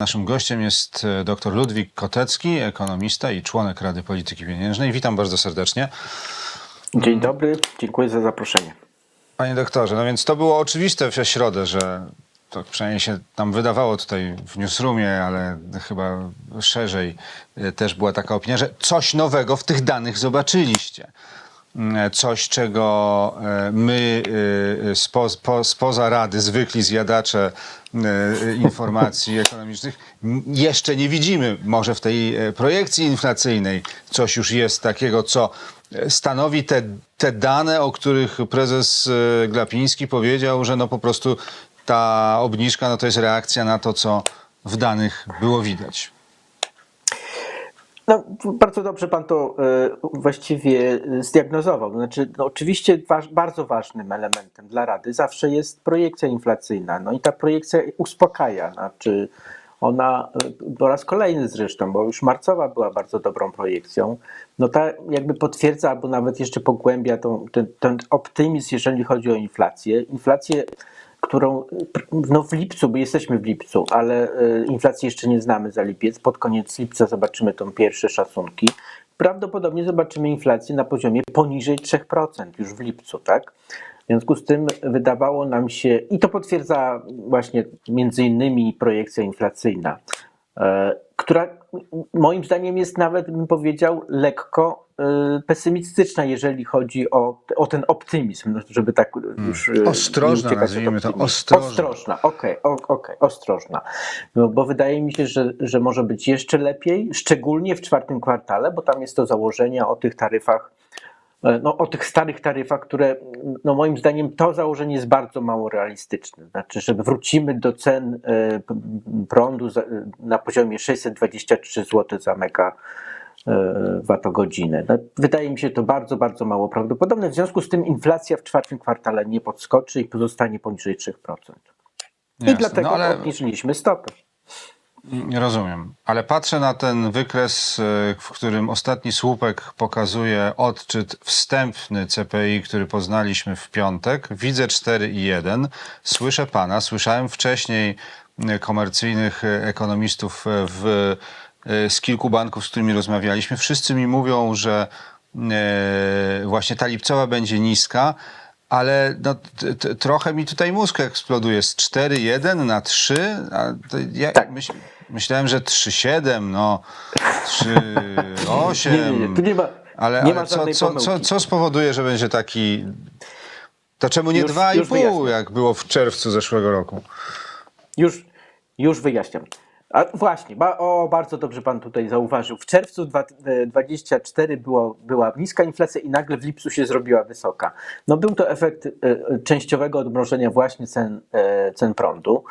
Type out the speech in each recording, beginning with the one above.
Naszym gościem jest e, dr Ludwik Kotecki, ekonomista i członek Rady Polityki Pieniężnej. Witam bardzo serdecznie. Dzień dobry, dziękuję za zaproszenie. Panie doktorze, no więc to było oczywiste w środę, że to przynajmniej się nam wydawało tutaj w newsroomie, ale chyba szerzej e, też była taka opinia, że coś nowego w tych danych zobaczyliście. Mm, Coś, czego e, my e, spo, po, spoza Rady, zwykli zjadacze e, informacji ekonomicznych, jeszcze nie widzimy. Może w tej e, projekcji inflacyjnej coś już jest takiego, co e, stanowi te, te dane, o których prezes e, Glapiński powiedział, że no po prostu ta obniżka no to jest reakcja na to, co w danych było widać. No, bardzo dobrze pan to e, właściwie zdiagnozował. Znaczy, no, oczywiście waż, bardzo ważnym elementem dla Rady zawsze jest projekcja inflacyjna. No i ta projekcja uspokaja. Znaczy, ona e, po raz kolejny zresztą, bo już marcowa była bardzo dobrą projekcją, no ta jakby potwierdza albo nawet jeszcze pogłębia tą, ten, ten optymizm, jeżeli chodzi o inflację. Inflację którą no w lipcu, bo jesteśmy w lipcu, ale e, inflacji jeszcze nie znamy za lipiec. Pod koniec lipca zobaczymy tą pierwsze szacunki. Prawdopodobnie zobaczymy inflację na poziomie poniżej 3% już w lipcu, tak? W związku z tym wydawało nam się, i to potwierdza właśnie między innymi projekcja inflacyjna, e, która moim zdaniem jest nawet, bym powiedział, lekko e, pesymistyczna, jeżeli chodzi o, o ten optymizm, żeby tak już... e, nie Ostrożna, nazwijmy to, ostrożna. Ostrożna, okej, o- okej, ostrożna. No, bo wydaje mi się, że, że może być jeszcze lepiej, szczególnie w czwartym kwartale, bo tam jest to założenie o tych taryfach, no, o tych starych taryfach, które no, moim zdaniem to założenie jest bardzo mało realistyczne. Znaczy, że wrócimy do cen e, prądu na poziomie 623 zł za mega e, wattogodzinę. No, wydaje mi się to bardzo, bardzo mało prawdopodobne. W związku z tym inflacja w czwartym kwartale nie podskoczy i pozostanie poniżej 3%. I Jasne. dlatego No, ale- obniżyliśmy stopy. Rozumiem, ale patrzę na ten wykres, y, w którym ostatni słupek pokazuje odczyt wstępny CPI, który poznaliśmy w piątek. Widzę 4,1. Słyszę pana, słyszałem wcześniej y, komercyjnych y, ekonomistów w, z kilku banków, z którymi rozmawialiśmy. Wszyscy mi mówią, że właśnie ta lipcowa będzie niska. Ale no, t, t, trochę mi tutaj mózg eksploduje z 4,1 na 3. A to ja Tak. myśl, myślałem, że 3,7, no 3,8. Nie, nie, nie, tu nie ma, Ale, nie ale co, co, co, co spowoduje, że będzie taki. To czemu nie Już- 2,5, już wyjaśnię. jak było w czerwcu zeszłego roku? Już, już wyjaśniam. A właśnie, ba, o, bardzo dobrze pan tutaj zauważył. W czerwcu 2024 było, była niska inflacja i nagle w lipcu się zrobiła wysoka. No był to efekt e, e, częściowego odmrożenia właśnie cen, e, cen prądu.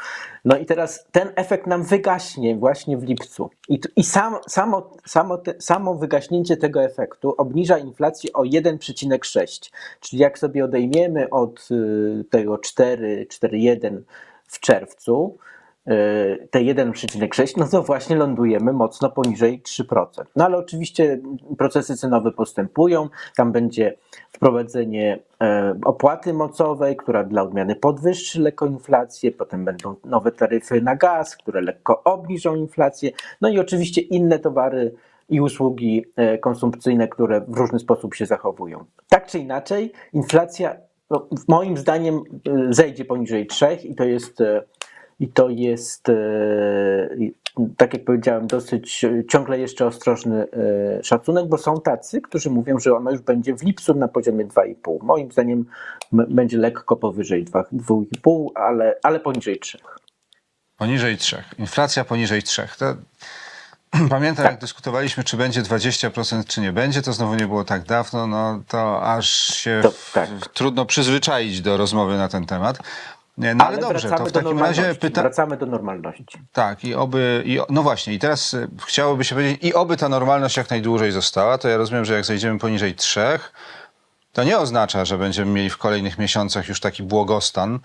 No i teraz ten efekt nam wygaśnie właśnie w lipcu. I, i sam, samo, samo, te, samo wygaśnięcie tego efektu obniża inflację o 1,6. Czyli jak sobie odejmiemy od y, tego 4, 4,1 w czerwcu, te 1,6, no to właśnie lądujemy mocno poniżej 3%. No ale oczywiście procesy cenowe postępują, tam będzie wprowadzenie e, opłaty mocowej, która dla odmiany podwyższy lekko inflację, potem będą nowe taryfy na gaz, które lekko obniżą inflację, no i oczywiście inne towary i usługi e, konsumpcyjne, które w różny sposób się zachowują. Tak czy inaczej, inflacja no, moim zdaniem e, zejdzie poniżej 3 i to jest e, i to jest, e, tak jak powiedziałem, dosyć ciągle jeszcze ostrożny e, szacunek, bo są tacy, którzy mówią, że ono już będzie w lipcu na poziomie 2,5. Moim zdaniem będzie lekko powyżej 2 2,5, ale, ale poniżej 3. Poniżej 3. Inflacja poniżej 3. To... Pamiętam, Tak. jak dyskutowaliśmy, czy będzie 20%, czy nie będzie. To znowu nie było tak dawno. No to aż się To w- tak. trudno przyzwyczaić do rozmowy na ten temat. Nie, No ale, dobrze, to w takim razie pytam. Wracamy do normalności. Tak, i oby. I, no właśnie, i teraz y, chciałoby się powiedzieć, i oby ta normalność jak najdłużej została. To ja rozumiem, że jak zejdziemy poniżej trzech, to nie oznacza, że będziemy mieli w kolejnych miesiącach już taki błogostan,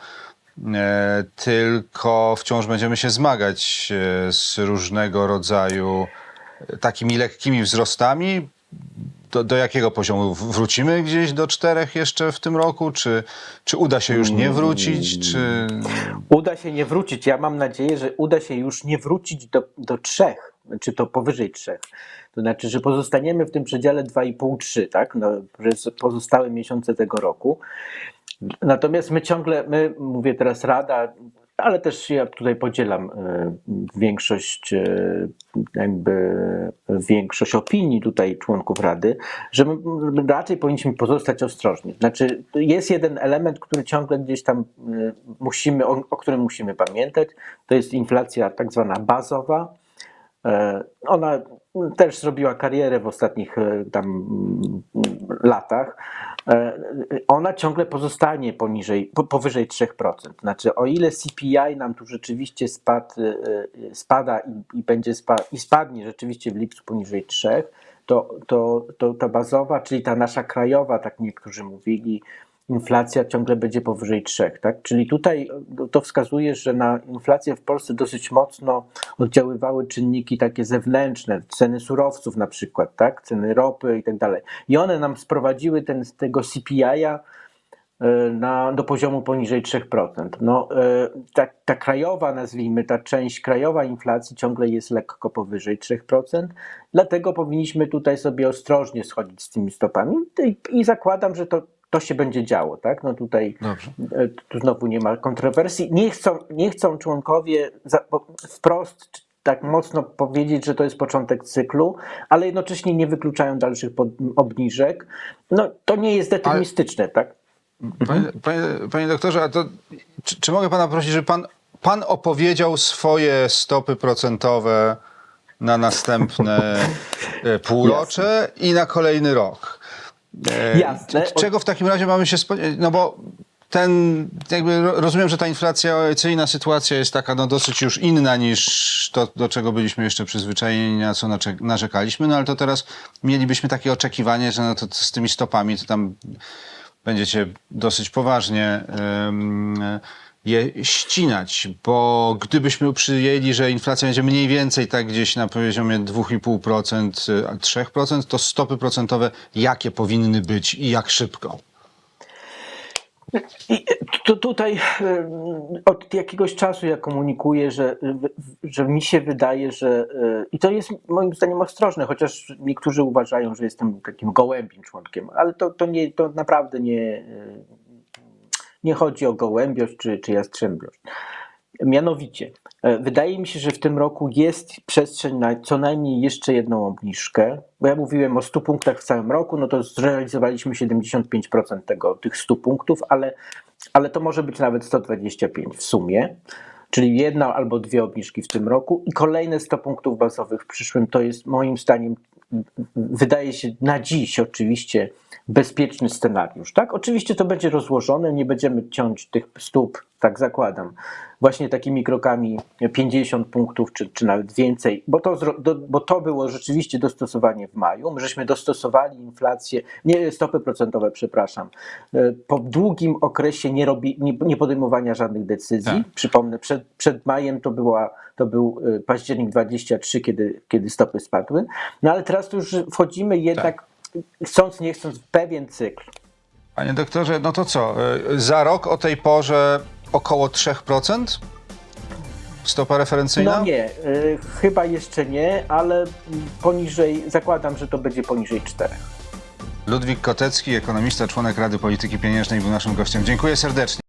e, tylko wciąż będziemy się zmagać e, z różnego rodzaju e, takimi lekkimi wzrostami, do, do jakiego poziomu? Wrócimy gdzieś do czterech jeszcze w tym roku? Czy, czy uda się już nie wrócić? Czy... Uda się nie wrócić. Ja mam nadzieję, że uda się już nie wrócić do, do trzech, czy to powyżej trzech. To znaczy, że pozostaniemy w tym przedziale 2,5-3, tak? No, przez pozostałe miesiące tego roku. Natomiast my ciągle, my, mówię teraz Rada, ale też ja tutaj podzielam e, większość, e, jakby większość opinii tutaj członków Rady, że raczej powinniśmy pozostać ostrożni. Znaczy, jest jeden element, który ciągle gdzieś tam e, musimy, o, o którym musimy pamiętać, to jest inflacja tak zwana bazowa. Ona też zrobiła karierę w ostatnich tam latach. E, Ona ciągle pozostanie poniżej, po- powyżej 3%. Znaczy, o ile CPI nam tu rzeczywiście spadł, e, e, spada i, i będzie spa, i spadnie rzeczywiście w lipcu poniżej 3, to, to, to ta bazowa, czyli ta nasza krajowa, tak niektórzy mówili, inflacja ciągle będzie powyżej 3, tak? Czyli tutaj to- to wskazuje, że na inflację w Polsce dosyć mocno oddziaływały czynniki takie zewnętrzne, ceny surowców na przykład, tak? Ceny ropy i tak dalej. I one nam sprowadziły ten, tego CPI-a e, na, do poziomu poniżej 3%. No, e, ta, ta krajowa, nazwijmy, ta część krajowa inflacji ciągle jest lekko powyżej 3%, dlatego powinniśmy tutaj sobie ostrożnie schodzić z tymi stopami i, i zakładam, że to, to się będzie działo. Tak? No tutaj Dobrze. e, tu znowu nie ma kontrowersji. Nie chcą, nie chcą członkowie za, wprost tak mocno powiedzieć, że to jest początek cyklu, ale jednocześnie nie wykluczają dalszych pod, obniżek. No, to nie jest deterministyczne, tak? Panie, panie, panie doktorze, a to, czy, czy mogę pana prosić, żeby pan, pan opowiedział swoje stopy procentowe na następne e, półrocze i na kolejny rok? E, Jasne. Czego w takim razie mamy się spodziewać? No bo ten, jakby ro- rozumiem, że ta inflacyjna sytuacja jest taka no, dosyć już inna niż to, do czego byliśmy jeszcze przyzwyczajeni, na co narzekaliśmy, no ale to teraz mielibyśmy takie oczekiwanie, że no to, to z tymi stopami to tam będziecie dosyć poważnie em, je ścinać, bo gdybyśmy przyjęli, że inflacja będzie mniej więcej tak gdzieś na poziomie 2,5%, a 3%, to stopy procentowe jakie powinny być i jak szybko? To tutaj e, od jakiegoś czasu ja komunikuję, że, że mi się wydaje, że e, i to jest moim zdaniem ostrożne, chociaż niektórzy uważają, że jestem takim gołębim członkiem, ale to, to, nie, to naprawdę nie, nie chodzi o gołębiość czy, czy jastrzębiość. Mianowicie, e, wydaje mi się, że w tym roku jest przestrzeń na co najmniej jeszcze jedną obniżkę, bo ja mówiłem o 100 punktach w całym roku, no to zrealizowaliśmy 75% tego, tych 100 punktów, ale, ale to może być nawet 125 w sumie, czyli jedna albo dwie obniżki w tym roku i kolejne 100 punktów bazowych w przyszłym, to jest moim zdaniem, wydaje się na dziś oczywiście bezpieczny scenariusz. Tak? Oczywiście to będzie rozłożone, nie będziemy ciąć tych stóp, tak zakładam, właśnie takimi krokami 50 punktów czy, czy nawet więcej, bo to, do, bo to było rzeczywiście dostosowanie w maju. My żeśmy dostosowali inflację, nie stopy procentowe, przepraszam, e, po długim okresie nie, robi, nie, nie podejmowania żadnych decyzji. Tak. Przypomnę, przed, przed majem to, była, to był e, październik 23, kiedy, kiedy stopy spadły. No ale teraz to już wchodzimy jednak, chcąc nie chcąc, w pewien cykl. Panie doktorze, no to co? y, Za rok o tej porze około 3%? Stopa referencyjna? No nie, y, chyba jeszcze nie, ale poniżej, zakładam, że to będzie poniżej 4. Ludwik Kotecki, ekonomista, członek Rady Polityki Pieniężnej był naszym gościem. Dziękuję serdecznie.